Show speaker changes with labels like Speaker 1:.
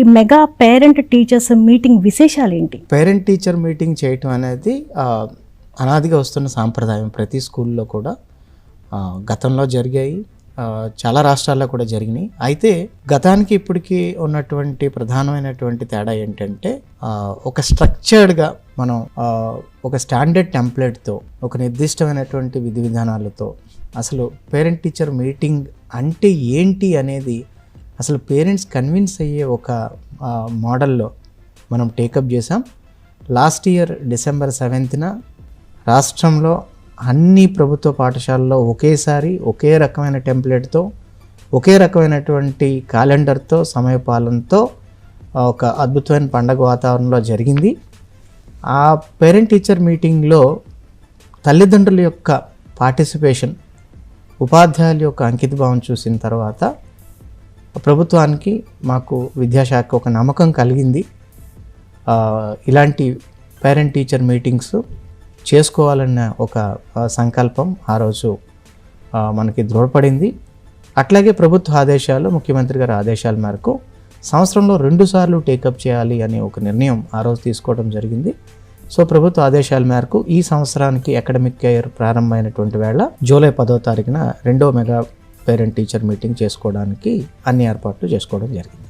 Speaker 1: ఈ mega parent teachers meeting విశేషాలు ఏంటి?
Speaker 2: పేరెంట్ టీచర్ మీటింగ్ చేయటం అనేది అనాదిగా వస్తున్న సాంప్రదాయం ప్రతి స్కూల్లో కూడా. గతంలో జరిగాయి చాలా రాష్ట్రాల్లో కూడా జరిగినాయి. అయితే గతానికి ఇప్పటికీ ఉన్నటువంటి ప్రధానమైనటువంటి తేడా ఏంటంటే ఒక స్ట్రక్చర్డ్గా మనం ఒక స్టాండర్డ్ టెంప్లెట్తో ఒక నిర్దిష్టమైనటువంటి విధి విధానాలతో అసలు పేరెంట్ టీచర్ మీటింగ్ అంటే ఏంటి అనేది అసలు పేరెంట్స్ కన్విన్స్ అయ్యే ఒక మోడల్లో మనం టేకప్ చేసాం లాస్ట్ ఇయర్ డిసెంబర్ సెవెంత్న రాష్ట్రంలో అన్ని ప్రభుత్వ పాఠశాలల్లో ఒకేసారి ఒకే రకమైన టెంప్లెట్తో ఒకే రకమైనటువంటి క్యాలెండర్తో సమయపాలనతో ఒక అద్భుతమైన పండగ వాతావరణంలో జరిగింది. ఆ పేరెంట్ టీచర్ మీటింగ్లో తల్లిదండ్రుల యొక్క పార్టిసిపేషన్ ఉపాధ్యాయుల యొక్క అంకితభావం చూసిన తర్వాత ప్రభుత్వానికి మాకు విద్యాశాఖ ఒక నమ్మకం కలిగింది. ఇలాంటి పేరెంట్ టీచర్ మీటింగ్స్ చేసుకోవాలన్న ఒక సంకల్పం ఆ రోజు మనకి దృఢపడింది. అట్లాగే ప్రభుత్వ ఆదేశాలు ముఖ్యమంత్రి గారి ఆదేశాల మేరకు సంవత్సరంలో రెండుసార్లు టేకప్ చేయాలి అనే ఒక నిర్ణయం ఆ రోజు తీసుకోవడం జరిగింది. సో ప్రభుత్వ ఆదేశాల మేరకు ఈ సంవత్సరానికి అకాడమిక్ ఇయర్ ప్రారంభమైనటువంటి వేళ జూలై పదో తారీఖున రెండో మెగా పేరెంట్ టీచర్ మీటింగ్ చేసుకోవడానికి అన్ని ఏర్పాట్లు చేసుకోవడం జరిగింది.